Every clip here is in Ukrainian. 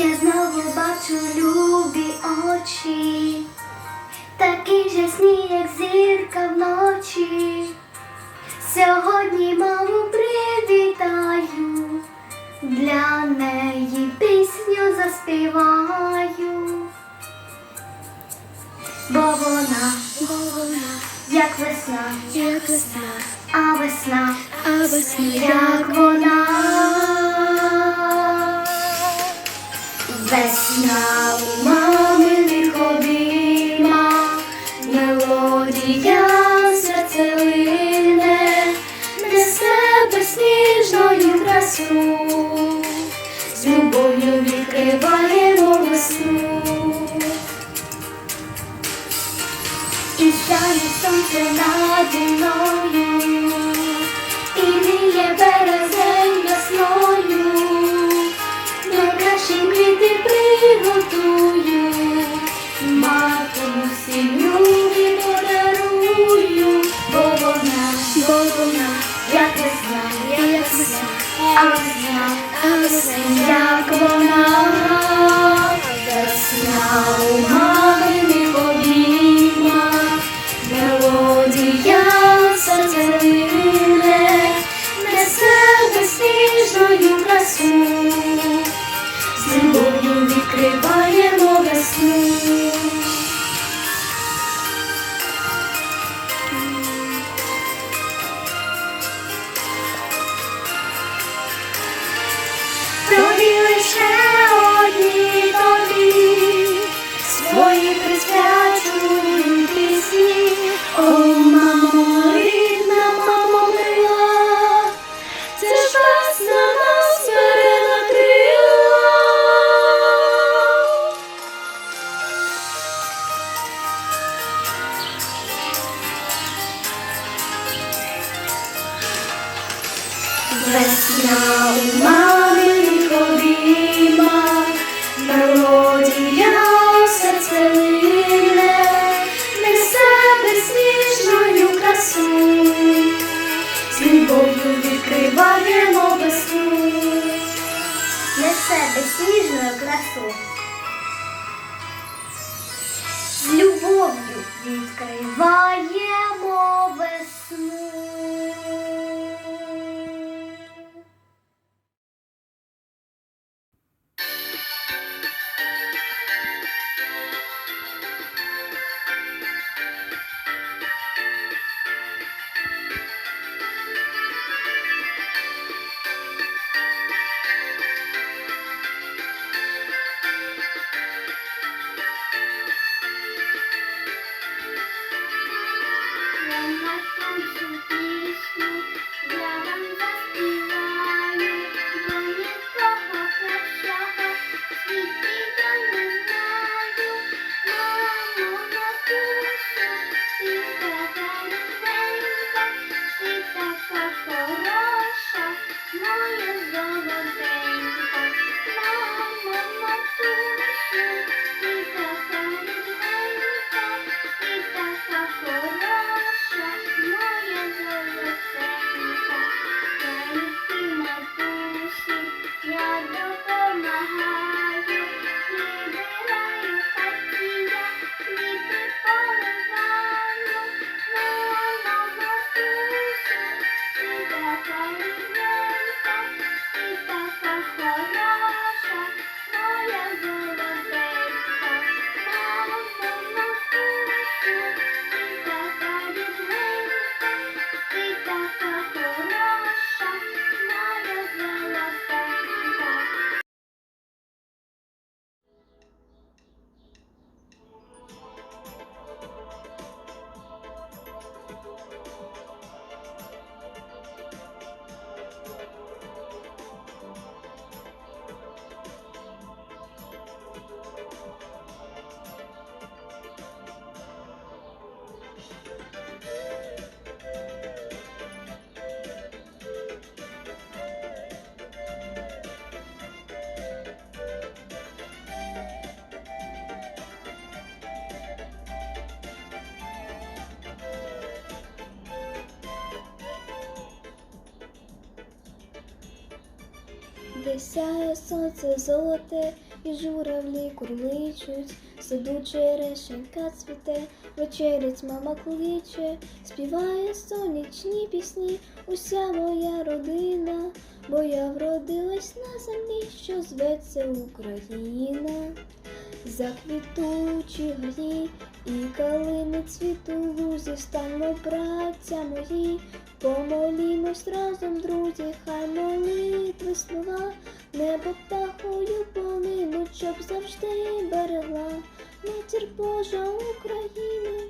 Я знову бачу любі очі, такі ж ясні, як зірка вночі. Сьогодні маму привітаю, для неї пісню заспіваю. Бо вона, Бо вона, як весна, як весна, а весна, а весна, як вона. Весна у маминих обіймах, мелодія серце лине, несе безсніжною красу, з любов'ю відкриваємо весну. І сяє сонце наді мною, весна, весна, як вона, весна у маминих обіймах, несе безсніжною красу, красу. З любов'ю відкриваємо нашу пісню, де сяє сонце золоте, і журавлі курличуть, саду черешенька цвіте, вечерять мама кличе, співає сонячні пісні, уся моя родина, бо я вродилась на землі, що зветься Україна. Заквітучі гаї і калини цвіту лузі, станьмо, браття мої, помолімось разом, друзі, хай молитви слова, небо птахою полину, щоб завжди берегла матір Божа України.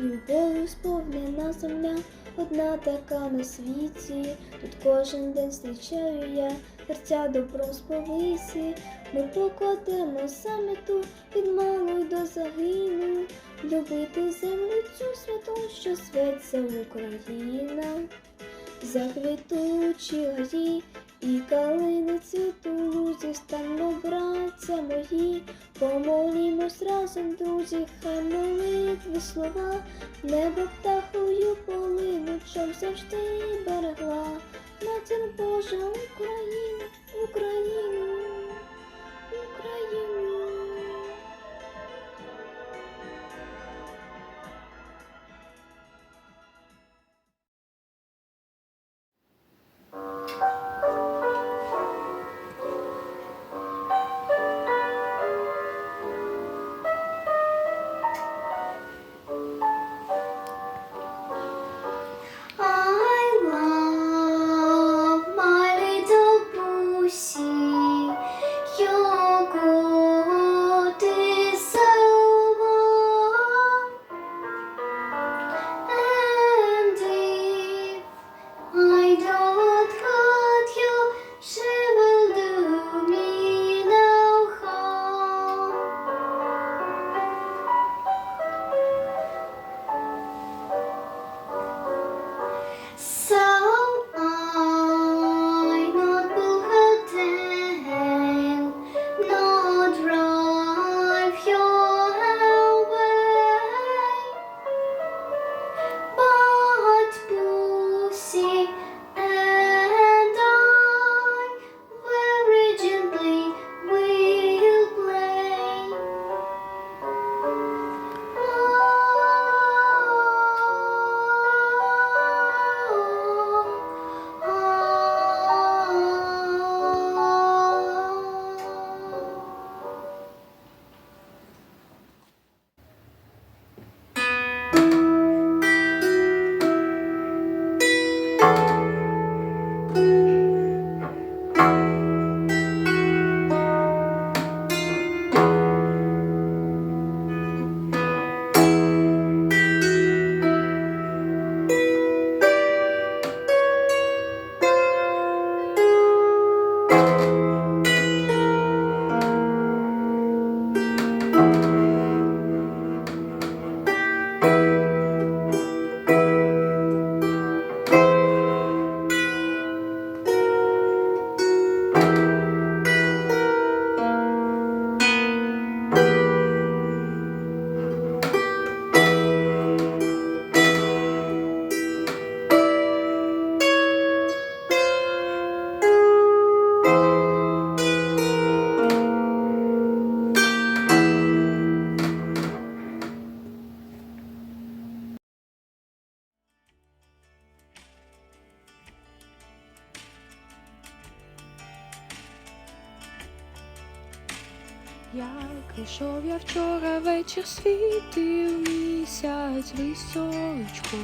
Любов'ю сповнена земля, одна така на світі. Тут кожен день зустрічаю я, серця добром сповисі. Ми покладемо саме ту від малої до загину, любити землю цю святу, що зветься Україна. Заквітучі гаї і калини цвіту стану, братця мої, помолімось разом, друзі, хай молитви слова, небо птахою полину, щоб завжди берегла. Матір Божа Україна, Україну, вечір світив місяць височко,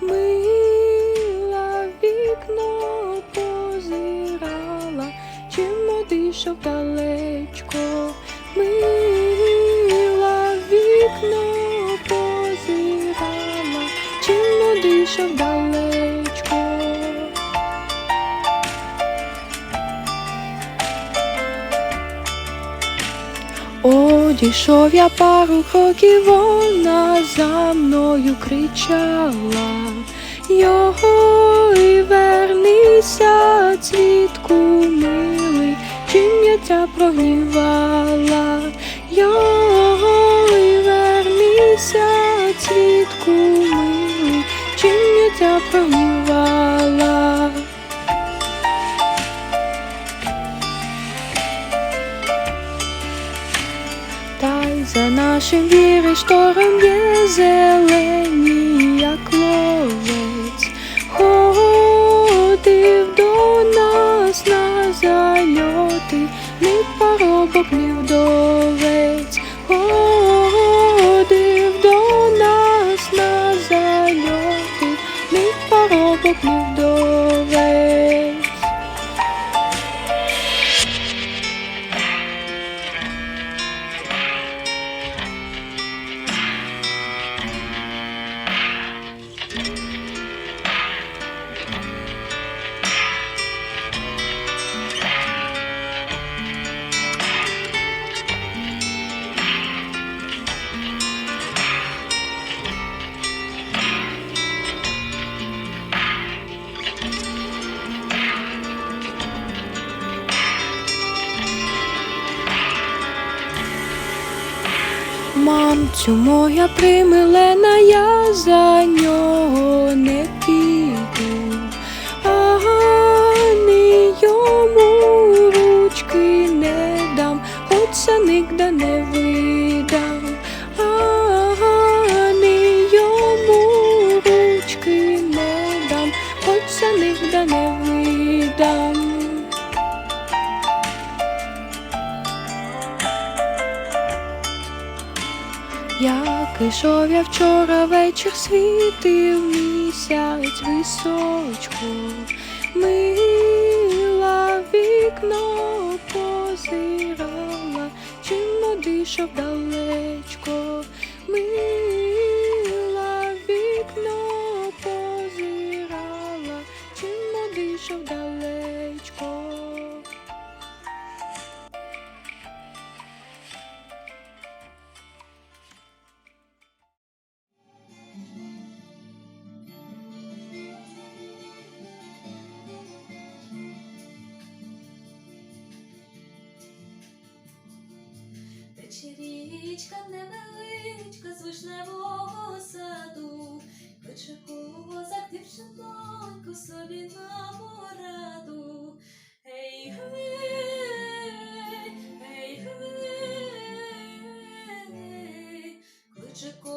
мила вікно позирала, чим одійшов далечко, мила вікно позирала, чим одійшов далечко. Одійшов я пару кроків, вона за мною кричала. Його і вернися, цвітку милий, чим я тя прогнівала. Його і вернися, цвітку милий, чим я тя прогнівала. шторам є зелені, як ловець, ходив до нас на зальоти, не паробок не Мамцю моя примилена, я за нього не піду, Як я вчора вечір світив місяць височку, мила вікно позирала, чим дишав далечко, мила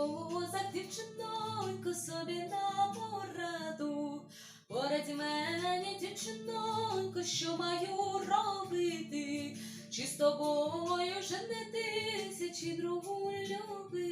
кличе козак дівчиноньку собі на пораду. Порадь мені, дівчинонько, що маю робити? Чи з тобою женитися, чи другу любити?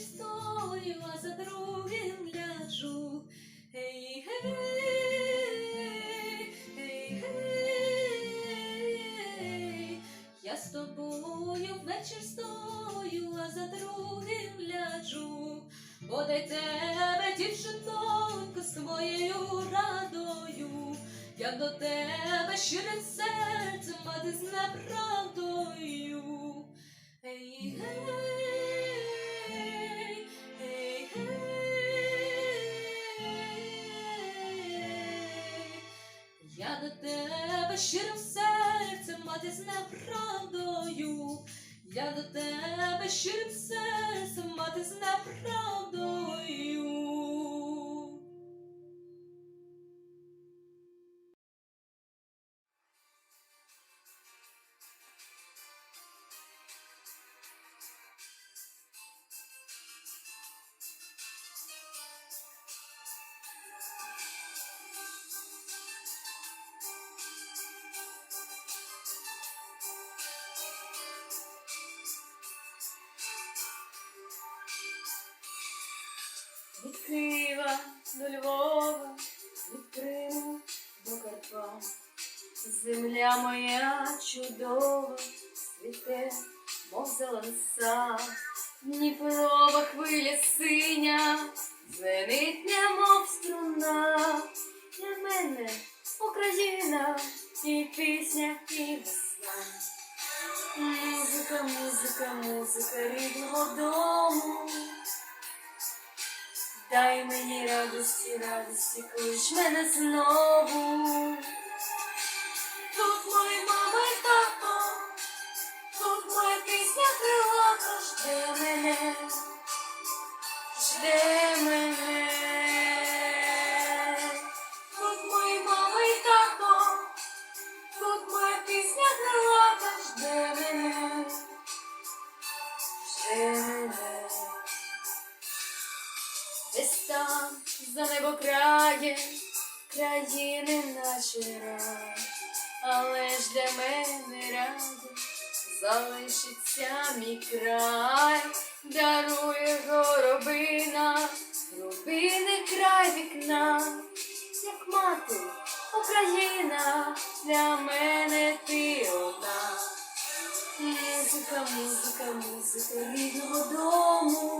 Стою, а за другим ляжу. Гей, гей, гей, гей, я з тобою вечір стою, а за другим ляжу. Подай тебе, дівчинонько, з твоєю радою. Я до тебе щирим серцем, а ти з неправдою. Гей, гей, тебе щирим серцем, мати ти з неправдою. Я до тебе щирим серцем, мати ти з неправдою. До Львова, від Криму до Карпат. Земля моя чудова, світе, мов зеленса, Дніпрова хвиля синя, зенитня, мов струна. Для мене Україна, і пісня, і весна. Музика, музика, музика рідного дому. Дай мені радості, радості, клич мене знову. Тут мої мама й тато, тут моя пісня крилата жде мене, жде мене. За небокраєм країни наші рай, але ж для мене раді залишиться мій край, дарує горобина, рубини край вікна, як мати Україна, для мене ти одна. Музика, музика, музика рідного дому.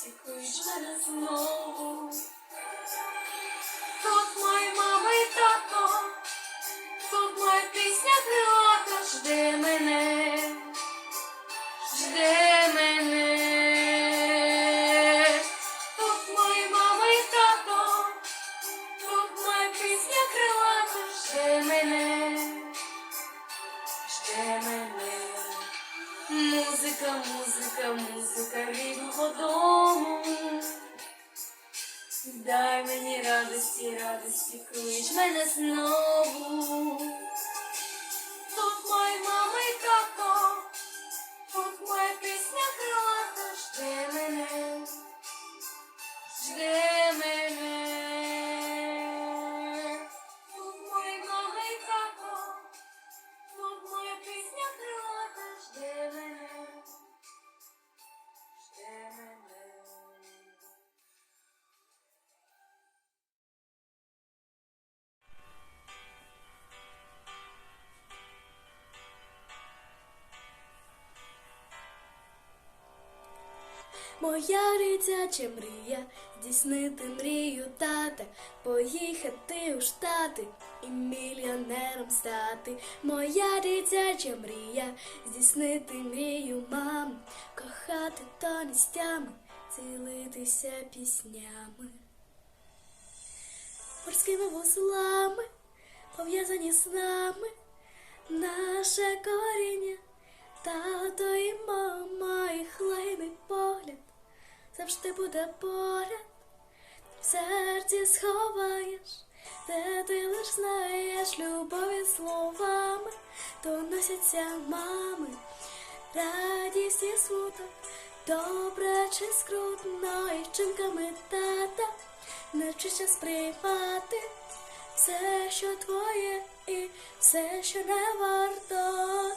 Радості, клич Дай мені радості, радості, клич. Мене знову. Тут мой мама і тато, тут моя пісня крилата жде мене? Жде дитяча мрія здійснити мрію тата, поїхати у штати і мільйонером стати. Моя дитяча мрія здійснити мрію мами, кохати тоністями, цілитися піснями. Морськими вузлами пов'язані з нами наше коріння. Тато і мама, і хлейний погляд завжди буде поряд, в серці сховаєш, де ти лиш знаєш любові словами, доносяться мами, радість і смуток, добре чи скрутно, і вчинками тата, навчишся сприймати все, що твоє, і все, що не варто.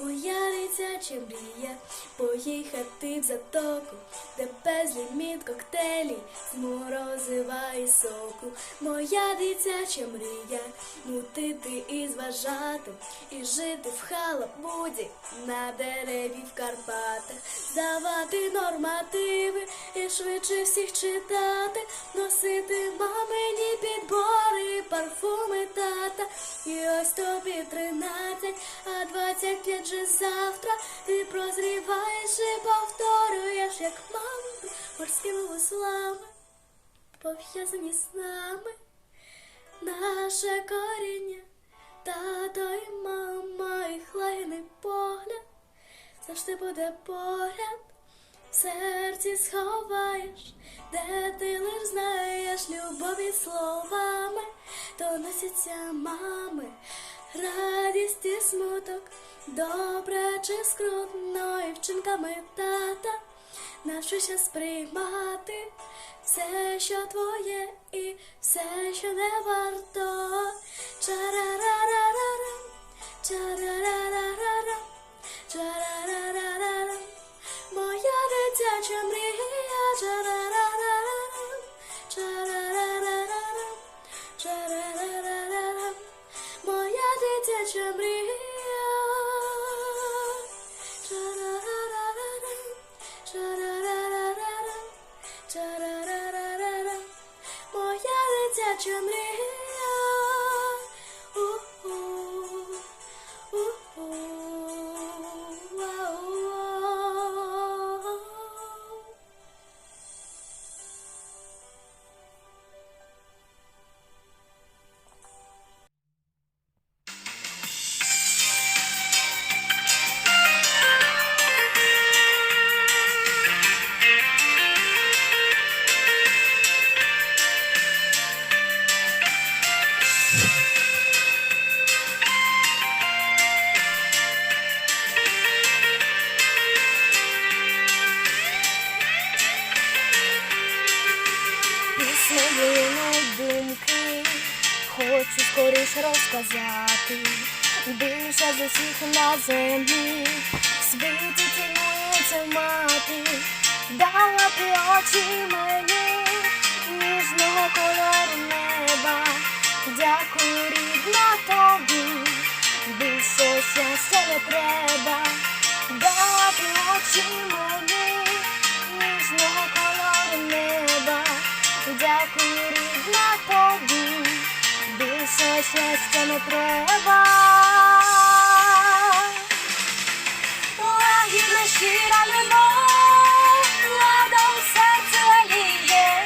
Моя дитяча мрія поїхати в затоку, де безліміт коктейлі з морозива і соку. Моя дитяча мрія мутити і зважати, і жити в халабуді на дереві в Карпатах, здавати нормативи і швидше всіх читати, носити мамині підбори, парфуми тата. І ось тобі тринадцять, а двадцять п'ять же завтра ти прозріваєш і повторюєш, як мама морськими веслами, пов'язані з нами, наше коріння, тато і мама, і хлейний погляд, завжди буде поряд, в серці сховаєш, де ти лиш знаєш любові словами, доносяться мами, радість і смуток, Добре чи скрутно і вчинками тата навчуся сприймати все, що твоє, і все, що не варто. Чарарарарарам, чарарарарарам, чарарарарарам. Моя дитяча мрія, чарарарарарам, на землі, світі цінується мати, дала ти очі мені, ніжного кольору неба. Дякую, рідна тобі, більше щастя не треба, дала ти очі мені, ніжного кольору неба. Дякую, рідна тобі, більше щастя не треба. Щира любов, влада у серці ліє,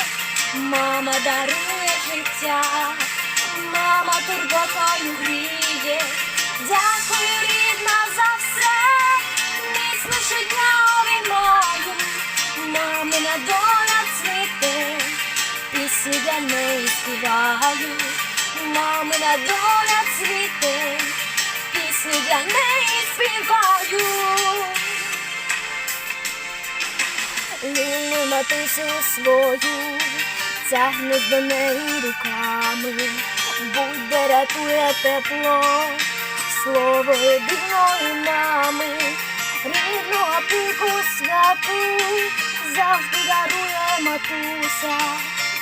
мама дарує життя, мама турботою гріє. Дякую, рідна, за все, міцно щодня обіймаю, мамина доля цвіте. Пісню для неї співаю, мамина доля цвіте, пісню для неї співаю. Лілу матусю свою, тягнуть до неї руками, буде рятує тепло, слово єдиної мами, рідну опіку святу, завжди дарує матуся.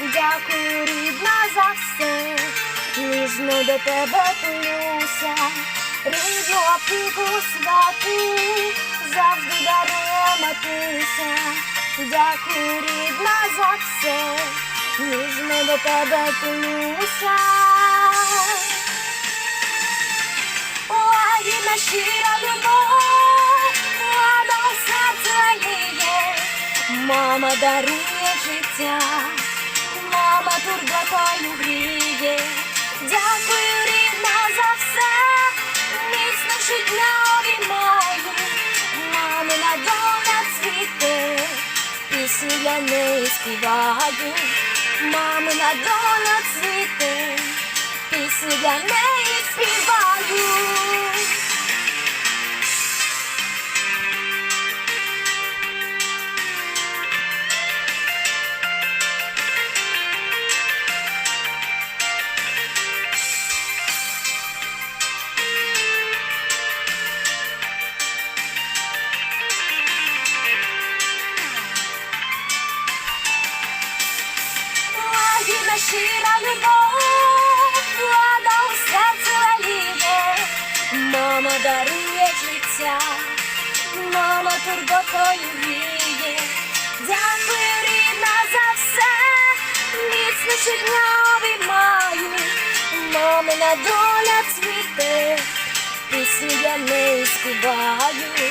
Дякую, рідна, за все, ніжно до тебе тулюся, рідну опіку святу, завжди дарує матуся. Дякую, рідна, за все, ніжно до тебе тулюся. Лагідна щира любов, Мама серце серці мама дарує життя, пісню для неї співаю, мамина доля цвіте, пісню для неї співаю. Дарує життя, мама турботою гріє. Дякую, рідна, за все, міцно щодня обіймаю, мамина доля цвіте, пісню для неї співаю,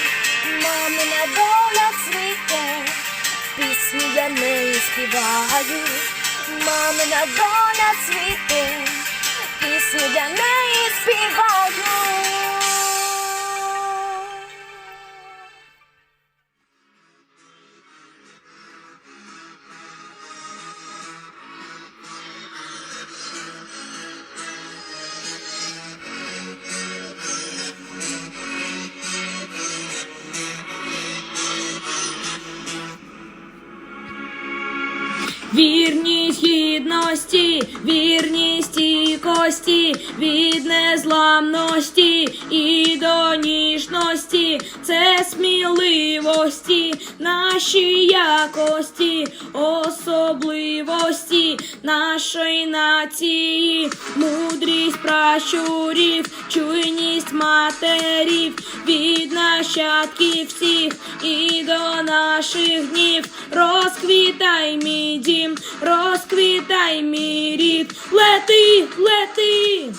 мамина доля цвіте. Пісню для неї співаю, мамина доля цвіте, пісню для неї співаю. Вірність гідності, вірність і кості, від незламності і до ніжності, це сміливості, наші якості, особливості нашої нації, мудрість пращурів, чуйність матерів, від нащадків всіх і до наших днів. Розквітай мій дім, розквітай мій рід, лети, лети,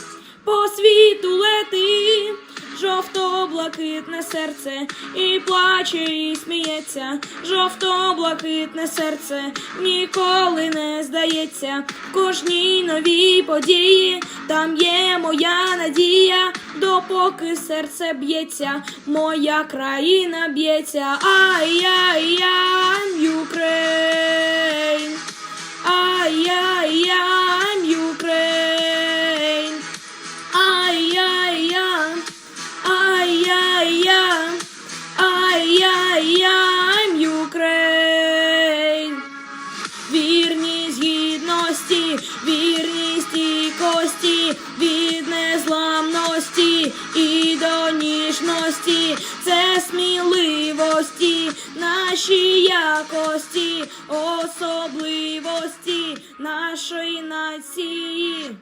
по світу лети. Жовто-блакитне серце і плаче, і сміється, жовто-блакитне серце ніколи не здається. В кожній новій події там є моя надія, допоки серце б'ється, моя країна б'ється. Ай-яй-яй, I, I, I'm you. Це сміливості, наші якості, особливості нашої нації.